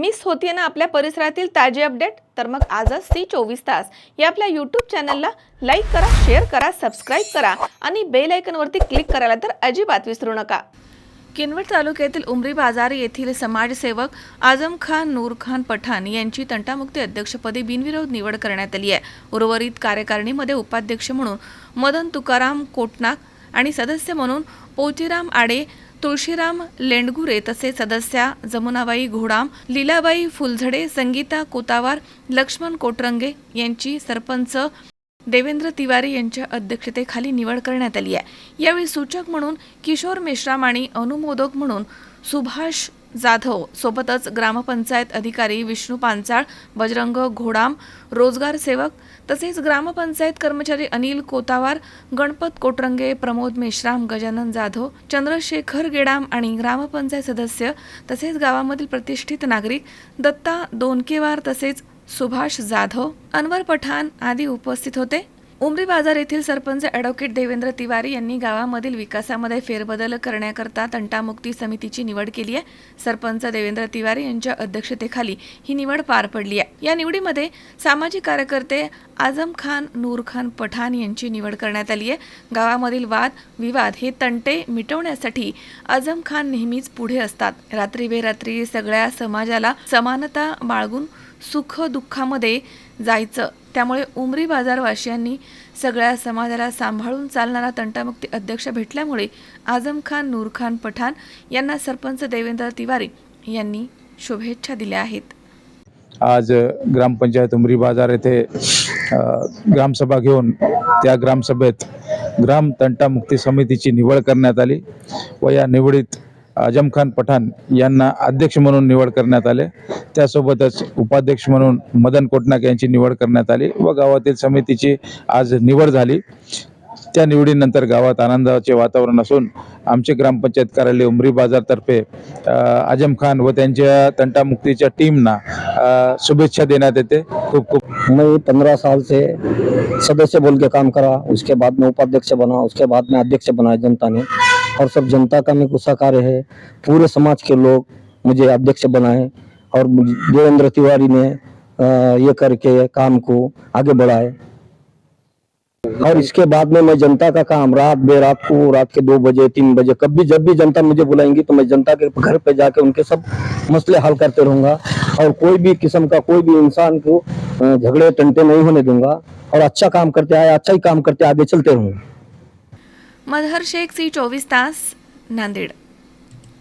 Miss होतीये ना आपल्या परिसरातील ताजे अपडेट? तर मग आजच सी चोवीस तास. या आपल्या यूट्यूब चॅनलला लाईक करा शेअर करा सबस्क्राईब करा आणि बेल आयकनवरती क्लिक करायला तर अजिबात विसरू नका. किनवट तालुक्यातील उमरी बाजार येथील समाजसेवक आझम खान नूर खान पठाण यांची तंटामुक्ती अध्यक्षपदी बिनविरोध निवड करण्यात आली आहे. उर्वरित कार्यकारिणीमध्ये उपाध्यक्ष म्हणून मदन तुकाराम कोटनाक आणि सदस्य म्हणून पोतीराम आडे तुळशीराम लेंडगुरे तसेच सदस्या जमुनाबाई घोडाम लीलाबाई फुलझडे संगीता कोतावार लक्ष्मण कोटरंगे यांची सरपंच देवेंद्र तिवारी यांच्या अध्यक्षतेखाली निवड करण्यात आली आहे. यावेळी सूचक म्हणून किशोर मेश्राम आणि अनुमोदक म्हणून सुभाष जाधव. सोबतच ग्रामपंचायत अधिकारी विष्णू पांचाळ बजरंग घोडाम रोजगार सेवक तसेच ग्रामपंचायत कर्मचारी अनिल कोतावार गणपत कोटरंगे प्रमोद मेश्राम गजानन जाधव चंद्रशेखर गेडाम आणि ग्रामपंचायत सदस्य तसेच गावामधील प्रतिष्ठित नागरिक दत्ता दोनकेवार तसेच सुभाष जाधव अनवर पठाण आदी उपस्थित होते. उमरी बाजार येथील सरपंच ॲडव्होकेट देवेंद्र तिवारी यांनी गावामधील विकासामध्ये फेरबदल करण्याकरता तंटामुक्ती समितीची निवड केली आहे. सरपंच देवेंद्र तिवारी यांच्या अध्यक्षतेखाली ही निवड पार पडली आहे. या निवडीमध्ये सामाजिक कार्यकर्ते आझम खान नूर खान पठाण यांची निवड करण्यात आली आहे. गावामधील वाद विवाद हे तंटे मिटवण्यासाठी आझम खान नेहमीच पुढे असतात. रात्री बेरात्री सगळ्या समाजाला समानता बाळगून सुख दुःखामध्ये जायचं त्यामुळे उमरी बाजारवासियांनी सगळ्या समाजाला सांभाळून चालणारा तंटामुक्ती अध्यक्ष भेटल्यामुळे आझम खान नूर खान पठाण यांना सरपंच देवेंद्र तिवारी यांनी शुभेच्छा दिल्या आहेत. आज ग्रामपंचायत उमरी बाजार येथे ग्रामसभा घेऊन त्या ग्रामसभेत ग्राम तंटामुक्ती समितीची निवड करण्यात आली व या निवडीत आजम खान पठाण यांना अध्यक्ष म्हणून निवड करण्यात आले. त्यासोबतच उपाध्यक्ष म्हणून मदन कोटनाक यांची निवड करण्यात आली व गावातील समितीची आज निवड झाली. त्या निवडीनंतर गावात आनंदाचे वातावरण असून आमचे ग्रामपंचायत कार्यालय उमरी बाजारतर्फे आजम खान व त्यांच्या तंटामुक्तीच्या टीमना शुभेच्छा देण्यात येते. खूप खूप मैं पंद्रह साल से सदस्य बोल के काम करा उसके बाद में उपाध्यक्ष बना उसके बाद में अध्यक्ष बना जनता ने और सब जनता का में गुस्सा कार्य है. पूरे समाज के लोग मुझे अध्यक्ष बनाए. और देवेंद्र तिवारी ने ये करके काम को आगे बढ़ाए। और इसके बाद में मैं जनता का काम रात बेरात को रात के दो बजे, तीन बजे कभी जब भी जनता मुझे बुलाएँगी तो मैं जनता के घर पे जाके उनके सब मसले हल करते रहूँगा। और कोई भी किस्म का, कोई भी इंसान को झगड़े टंटे नहीं होने दूँगा। और अच्छा काम करते आए अच्छा ही काम करते आगे चलते रहूँगा मजहर शेख, सी चोवीस तास, नांदेड।